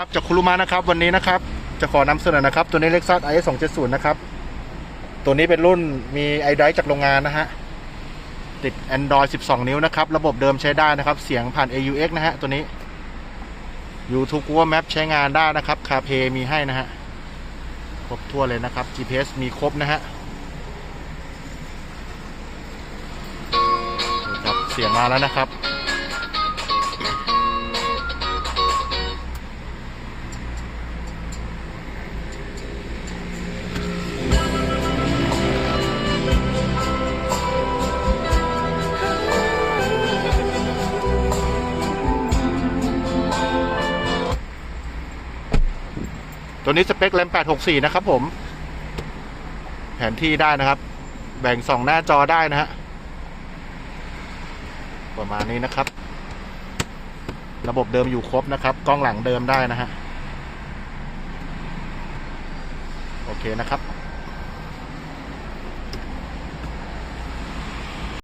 ครับจากคุรุมานะครับวันนี้นะครับ จะขอนำเสนอนะครับ ตัวนี้ Lexus IS 270นะครับ ตัวนี้เป็นรุ่นมี i d r i v e จากโรงงานนะฮะ ติด Android 12 นิ้วนะครับ ระบบเดิมใช้ได้นะครับ เสียงผ่าน AUX นะฮะ ตัวนี้ YouTube Google Map ใช้งานได้นะครับ CarPlay มีให้นะฮะ ครบทั่วเลยนะครับ GPS มีครบนะฮะครับเสียงมาแล้วนะครับ ตัวนี้สเปคแรม864 นะครับผม แผนที่ได้นะครับ แบ่งสองหน้าจอได้นะฮะ ประมาณนี้นะครับ ระบบเดิมอยู่ครบนะครับ กล้องหลังเดิมได้นะฮะ โอเคนะครับ